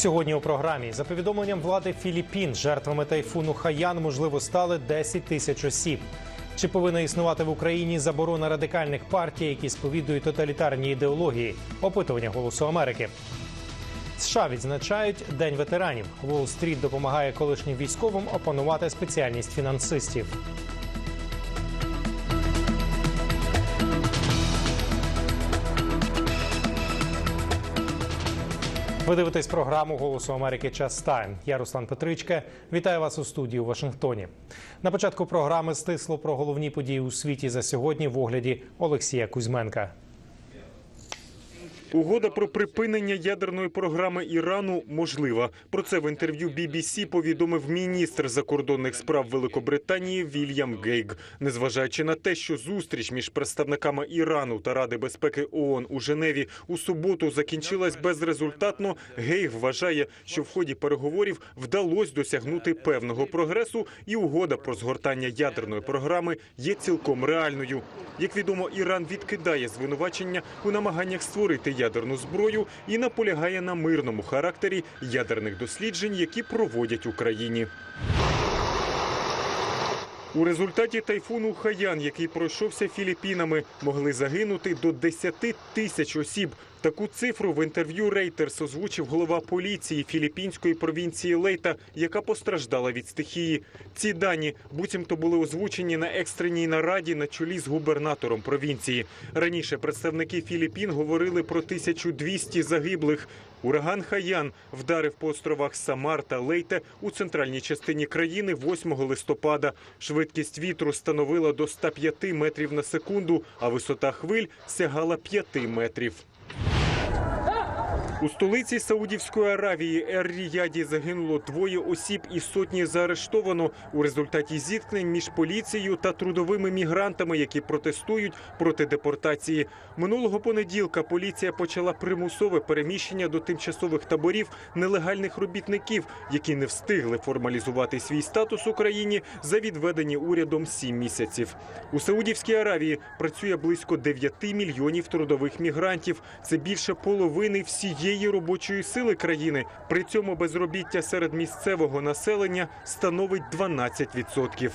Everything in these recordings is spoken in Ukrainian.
Сьогодні у програмі за повідомленням влади Філіппін жертвами тайфуну Хаян можливо стали 10 тисяч осіб. Чи повинна існувати в Україні заборона радикальних партій, які сповідують тоталітарні ідеології? Опитування голосу Америки. США відзначають День ветеранів. Уолл-стріт допомагає колишнім військовим опанувати спеціальність фінансистів. Ви дивитесь програму Голосу Америки Час Тайм. Я Руслан Петричке. Вітаю вас у студії у Вашингтоні. На початку програми стисло про головні події у світі за сьогодні в огляді Олексія Кузьменка. Угода про припинення ядерної програми Ірану можлива. Про це в інтерв'ю BBC повідомив міністр закордонних справ Великобританії Вільям Гейг. Незважаючи на те, що зустріч між представниками Ірану та Ради безпеки ООН у Женеві у суботу закінчилась безрезультатно. Гейг вважає, що в ході переговорів вдалося досягнути певного прогресу, і угода про згортання ядерної програми є цілком реальною. Як відомо, Іран відкидає звинувачення у намаганнях створити ядерну зброю і наполягає на мирному характері ядерних досліджень, які проводять Україні. У результаті тайфуну Хаян, який пройшовся Філіппінами, могли загинути до 10 тисяч осіб. Таку цифру в інтерв'ю Рейтерс озвучив голова поліції філіппінської провінції Лейта, яка постраждала від стихії. Ці дані буцімто були озвучені на екстреній нараді на чолі з губернатором провінції. Раніше представники Філіппін говорили про 1200 загиблих. Ураган Хаян вдарив по островах Самар та Лейте у центральній частині країни 8 листопада. Швидкість вітру становила до 105 метрів на секунду, а висота хвиль сягала 5 метрів. У столиці Саудівської Аравії Ер-Ріяді загинуло двоє осіб і сотні заарештовано у результаті зіткнень між поліцією та трудовими мігрантами, які протестують проти депортації. Минулого понеділка поліція почала примусове переміщення до тимчасових таборів нелегальних робітників, які не встигли формалізувати свій статус у країні за відведені урядом сім місяців. У Саудівській Аравії працює близько 9 мільйонів трудових мігрантів. Це більше половини всієї робочої сили країни. При цьому безробіття серед місцевого населення становить 12%.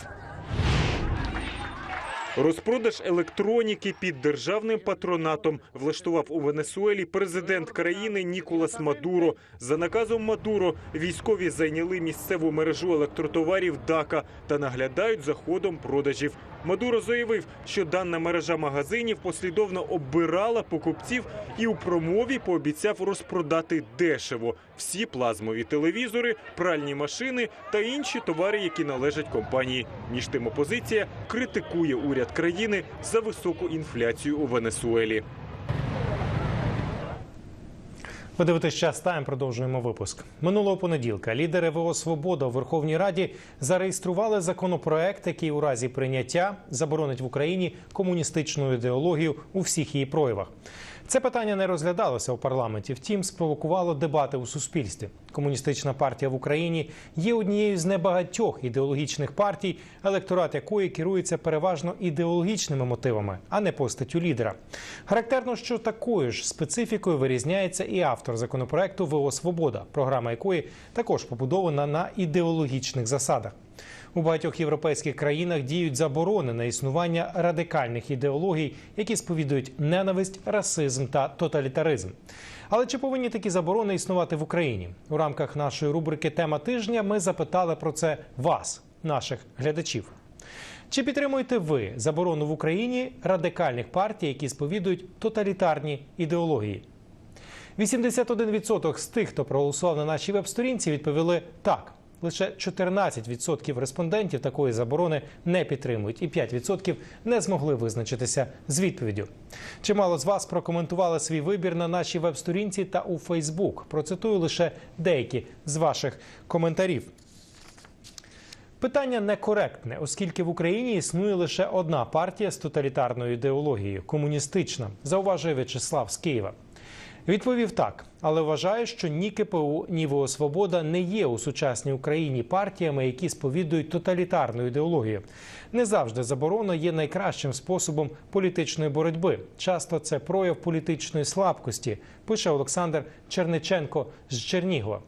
Розпродаж електроніки під державним патронатом влаштував у Венесуелі президент країни Ніколас Мадуро. За наказом Мадуро військові зайняли місцеву мережу електротоварів ДАКА та наглядають за ходом продажів. Мадуро заявив, що дана мережа магазинів послідовно оббирала покупців і у промові пообіцяв розпродати дешево всі плазмові телевізори, пральні машини та інші товари, які належать компанії. Між тим опозиція критикує уряд країни за високу інфляцію у Венесуелі. Ви дивитесь час тайм. Продовжуємо випуск. Минулого понеділка лідери ВО Свобода у Верховній Раді зареєстрували законопроект, який у разі прийняття заборонить в Україні комуністичну ідеологію у всіх її проявах. Це питання не розглядалося у парламенті, втім, спровокувало дебати у суспільстві. Комуністична партія в Україні є однією з небагатьох ідеологічних партій, електорат якої керується переважно ідеологічними мотивами, а не постаттю лідера. Характерно, що такою ж специфікою вирізняється і автор законопроекту ВО Свобода, програма якої також побудована на ідеологічних засадах. У багатьох європейських країнах діють заборони на існування радикальних ідеологій, які сповідують ненависть, расизм та тоталітаризм. Але чи повинні такі заборони існувати в Україні? У рамках нашої рубрики Тема тижня ми запитали про це вас, наших глядачів. Чи підтримуєте ви заборону в Україні радикальних партій, які сповідують тоталітарні ідеології? 81% з тих, хто проголосував на нашій веб-сторінці, відповіли так. Лише 14% респондентів такої заборони не підтримують, і 5% не змогли визначитися з відповіддю. Чимало з вас прокоментували свій вибір на нашій веб-сторінці та у Фейсбук. Процитую лише деякі з ваших коментарів. Питання некоректне, оскільки в Україні існує лише одна партія з тоталітарною ідеологією комуністична, зауважує В'ячеслав з Києва. Відповів так, але вважає, що ні КПУ, ні ВО Свобода не є у сучасній Україні партіями, які сповідують тоталітарну ідеологію. Не завжди заборона є найкращим способом політичної боротьби. Часто це прояв політичної слабкості, пише Олександр Черниченко з Чернігова.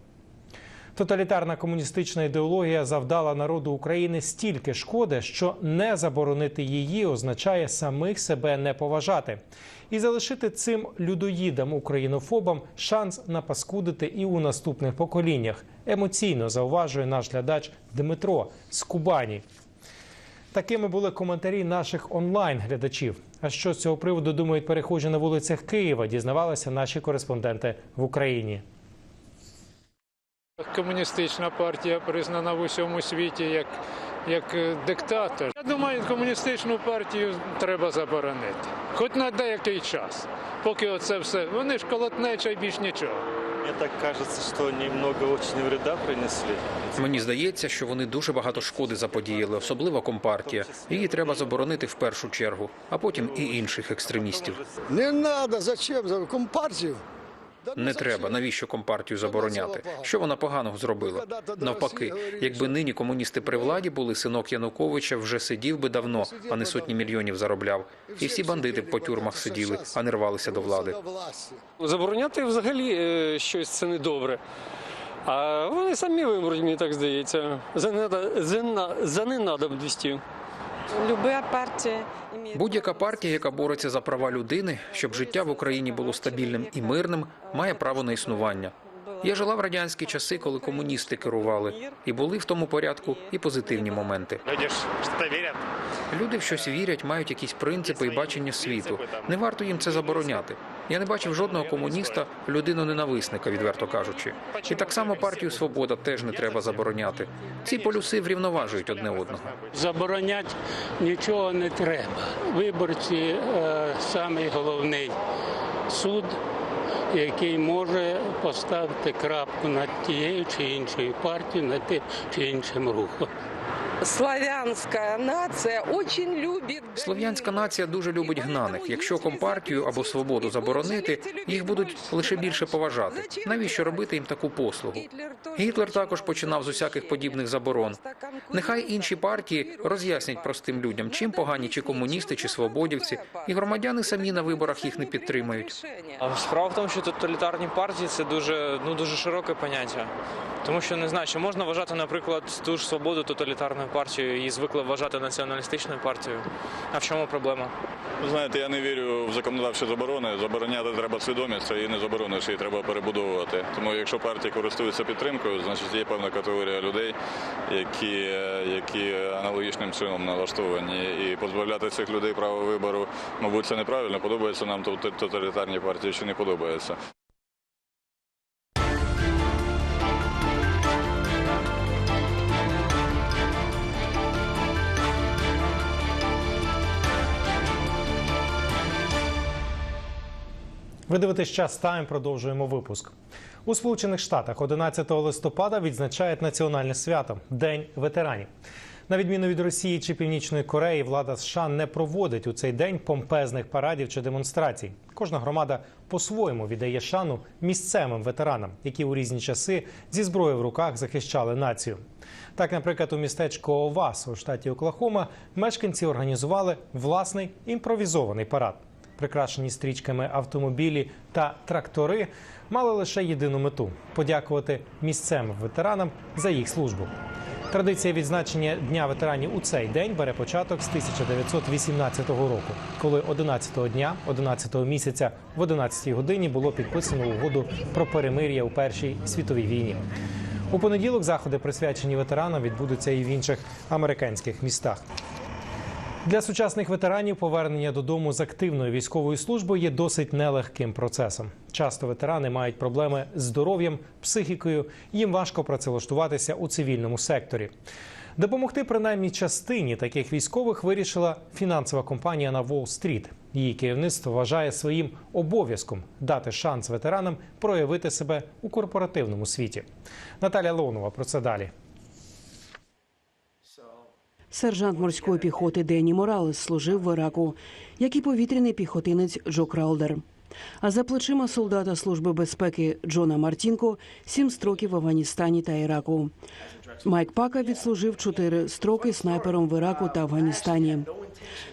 Тоталітарна комуністична ідеологія завдала народу України стільки шкоди, що не заборонити її означає самих себе не поважати і залишити цим людоїдам українофобам шанс напаскудити і у наступних поколіннях. Емоційно зауважує наш глядач Дмитро з Кубані. Такими були коментарі наших онлайн-глядачів. А що з цього приводу думають перехожі на вулицях Києва? Дізнавалися наші кореспонденти в Україні. Комуністична партія признана в усьому світі як, як е, диктатор. Я думаю, комуністичну партію треба заборонити. Хоч на деякий час. Поки оце все. Вони ж колотнеча і більш нічого. Мне так кажется, что они много очень вреда принесли. Мені здається, що вони дуже багато шкоди заподіяли, особливо компартія. Її треба заборонити в першу чергу, а потім і інших екстремістів. Не надо, зачем? За компартію? Не треба. Навіщо компартію забороняти? Що вона поганого зробила? Навпаки, якби нині комуністи при владі були, синок Януковича вже сидів би давно, а не сотні мільйонів заробляв. І всі бандити по тюрмах сиділи, а не рвалися до влади. Забороняти взагалі е, щось це недобре. А вони самі вимруть, мені так здається. За ненадобністю. Будь-яка партія, яка бореться за права людини, щоб життя в Україні було стабільним і мирним, має право на існування. Я жила в радянські часи, коли комуністи керували, і були в тому порядку і позитивні моменти. Люди что-то верят. Люди в щось вірять, мають якісь принципи і бачення світу. Не варто їм це забороняти. Я не бачив жодного комуніста, людину ненависника, відверто кажучи. І так само партію Свобода теж не треба забороняти. Ці полюси врівноважують одне одного. Забороняти нічого не треба. Виборці е, самий головний суд, який може поставити крапку над тією чи іншою партією, над тим чи іншим рухом. Славянская нация очень любит Слов'янська нація дуже любить гнаних. Якщо компартію або свободу заборонити, їх будуть лише більше поважати. Навіщо робити їм таку послугу? Гітлер також починав з усяких подібних заборон. Нехай інші партії роз'яснять простим людям, чим погані чи комуністи, чи свободівці, і громадяни самі на виборах їх не підтримають. А Справа в тому, що тоталітарні партії це дуже ну дуже широке поняття. Тому що не знаю, чи можна вважати, наприклад, ту ж свободу тоталітарною партією і звикли вважати націоналістичною партією. А в чому проблема? Знаєте, я не вірю в законодавчі заборони. Забороняти треба свідомість, а її не заборониш, її треба перебудовувати. Тому якщо партії користуються підтримкою, значить є певна категорія людей, які, які аналогічним чином налаштовані. І позбавляти цих людей права вибору, мабуть, це неправильно. Подобається нам тот- тоталітарні партії чи не подобається. Ви дивитесь час тайм. Продовжуємо випуск. У Сполучених Штатах 11 листопада відзначають національне свято День ветеранів. На відміну від Росії чи Північної Кореї, влада США не проводить у цей день помпезних парадів чи демонстрацій. Кожна громада по-своєму віддає шану місцевим ветеранам, які у різні часи зі зброєю в руках захищали націю. Так, наприклад, у містечку Овас у штаті Оклахома мешканці організували власний імпровізований парад. Прикрашені стрічками автомобілі та трактори мали лише єдину мету подякувати місцевим ветеранам за їх службу. Традиція відзначення Дня ветеранів у цей день бере початок з 1918 року, коли 11-го дня, 11-го місяця в 11-й годині було підписано угоду про перемир'я у Першій світовій війні. У понеділок заходи, присвячені ветеранам, відбудуться і в інших американських містах. Для сучасних ветеранів повернення додому з активної військової служби є досить нелегким процесом. Часто ветерани мають проблеми з здоров'ям, психікою. Їм важко працевлаштуватися у цивільному секторі. Допомогти принаймні частині таких військових вирішила фінансова компанія на Уолл-стріт. Її керівництво вважає своїм обов'язком дати шанс ветеранам проявити себе у корпоративному світі. Наталя Леонова про це далі. Сержант морської піхоти Дені Моралес служив в Іраку, як і повітряний піхотинець Джо Краудер. А за плечима солдата Служби безпеки Джона Мартінко сім строків в Афганістані та Іраку. Майк Пака відслужив чотири строки снайпером в Іраку та Афганістані.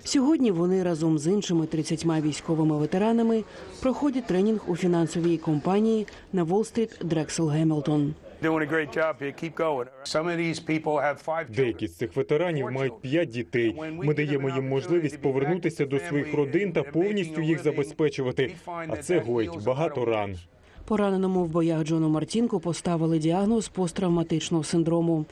Сьогодні вони разом з іншими 30 військовими ветеранами проходять тренінг у фінансовій компанії на Уолл-стріт Дрексел Гемілтон. Деякі з цих ветеранів мають п'ять дітей. Ми даємо їм можливість повернутися до своїх родин та повністю їх забезпечувати. А це гоїть багато ран. Пораненому в боях Джону Мартінку поставили діагноз посттравматичного синдрому.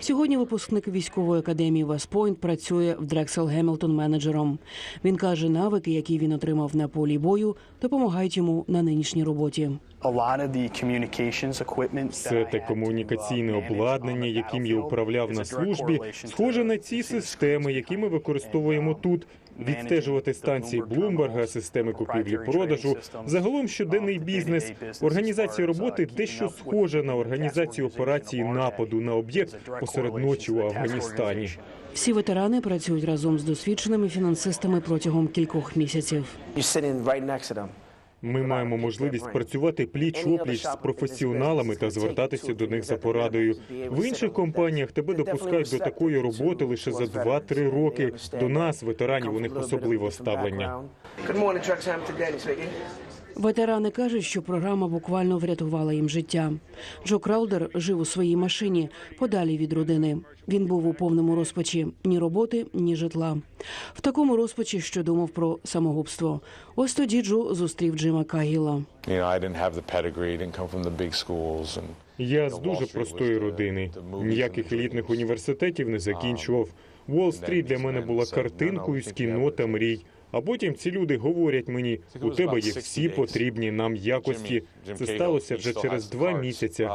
Сьогодні випускник військової академії Вестпойнт працює в Дрексел Гемілтон менеджером. Він каже, навики, які він отримав на полі бою, допомагають йому на нинішній роботі. Все те комунікаційне обладнання, яким я управляв на службі, схоже на ці системи, які ми використовуємо тут. Відстежувати станції Блумберга, системи купівлі-продажу, загалом щоденний бізнес. Організація роботи дещо схожа на організацію операції нападу на об'єкт посеред ночі у Афганістані. Всі ветерани працюють разом з досвідченими фінансистами протягом кількох місяців. Ми маємо можливість працювати пліч опліч з професіоналами та звертатися до них за порадою. В інших компаніях тебе допускають до такої роботи лише за 2-3 роки. До нас, ветеранів, у них особливе ставлення. Ветерани кажуть, що програма буквально врятувала їм життя. Джо Краудер жив у своїй машині подалі від родини. Він був у повному розпачі ні роботи, ні житла. В такому розпачі, що думав про самогубство. Ось тоді Джо зустрів Джима Кагіла. Я з дуже простої родини. Ніяких елітних університетів не закінчував. Уолл-стріт для мене була картинкою з кіно та мрій. А потім ці люди говорять мені: у тебе є всі потрібні нам якості. Це сталося вже через два місяці.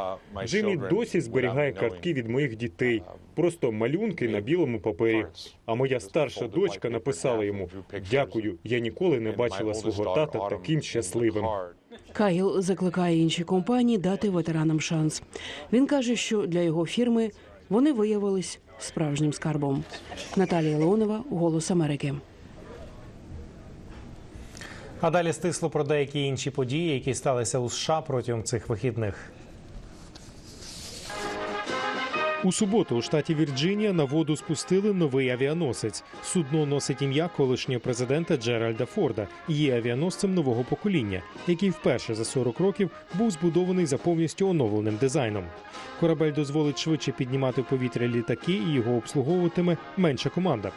Джиммі досі зберігає картки від моїх дітей, просто малюнки на білому папері. А моя старша дочка написала йому: Дякую, я ніколи не бачила свого тата таким щасливим. Кагіл закликає інші компанії дати ветеранам шанс. Він каже, що для його фірми вони виявились справжнім скарбом. Наталія Леонова, Голос Америки. А далі стисло про деякі інші події, які сталися у США протягом цих вихідних. У суботу у штаті Вірджинія на воду спустили новий авіаносець. Судно носить ім'я колишнього президента Джеральда Форда і є авіаносцем нового покоління, який вперше за 40 років був збудований за повністю оновленим дизайном. Корабель дозволить швидше піднімати в повітря літаки, і його обслуговуватиме менша команда.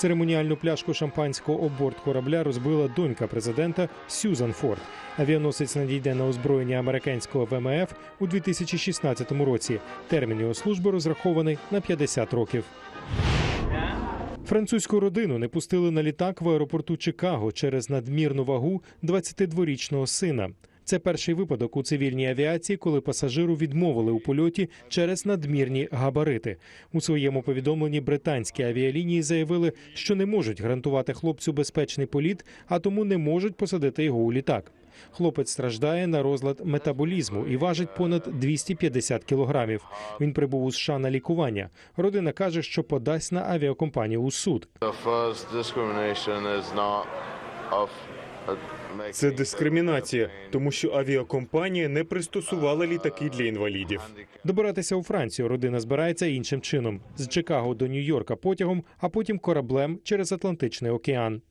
Церемоніальну пляшку шампанського об корабля розбила донька президента Сюзан Форд. Авіаносець надійде на озброєння американського ВМФ у 2016 році. Термін його служби розрахований на 50 років. Французьку родину не пустили на літак в аеропорту Чикаго через надмірну вагу 22-річного сина. Це перший випадок у цивільній авіації, коли пасажиру відмовили у польоті через надмірні габарити. У своєму повідомленні британські авіалінії заявили, що не можуть гарантувати хлопцю безпечний політ, а тому не можуть посадити його у літак. Хлопець страждає на розлад метаболізму і важить понад 250 кілограмів. Він прибув у США на лікування. Родина каже, що подасть на авіакомпанію у суд. Це дискримінація, тому що авіакомпанія не пристосувала літаки для інвалідів. Добиратися у Францію родина збирається іншим чином з Чикаго до Нью-Йорка потягом, а потім кораблем через Атлантичний океан.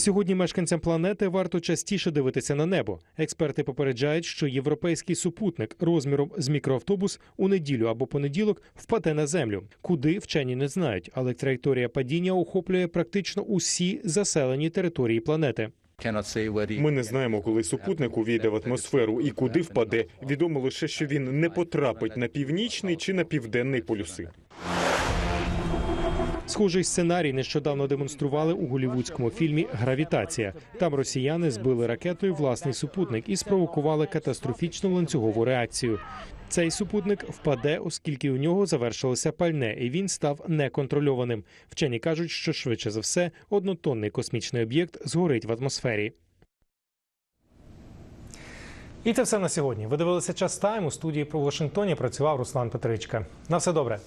Сьогодні мешканцям планети варто частіше дивитися на небо. Експерти попереджають, що європейський супутник розміром з мікроавтобус у неділю або понеділок впаде на землю. Куди вчені не знають, але траєкторія падіння охоплює практично усі заселені території планети. Ми не знаємо, коли супутник увійде в атмосферу і куди впаде. Відомо лише, що він не потрапить на північний чи на південний полюси. Схожий сценарій нещодавно демонстрували у голівудському фільмі Гравітація. Там росіяни збили ракетою власний супутник і спровокували катастрофічну ланцюгову реакцію. Цей супутник впаде, оскільки у нього завершилося пальне, і він став неконтрольованим. Вчені кажуть, що швидше за все однотонний космічний об'єкт згорить в атмосфері. І це все на сьогодні. Ви дивилися час тайм у студії про Вашингтоні. Працював Руслан Петричка. На все добре.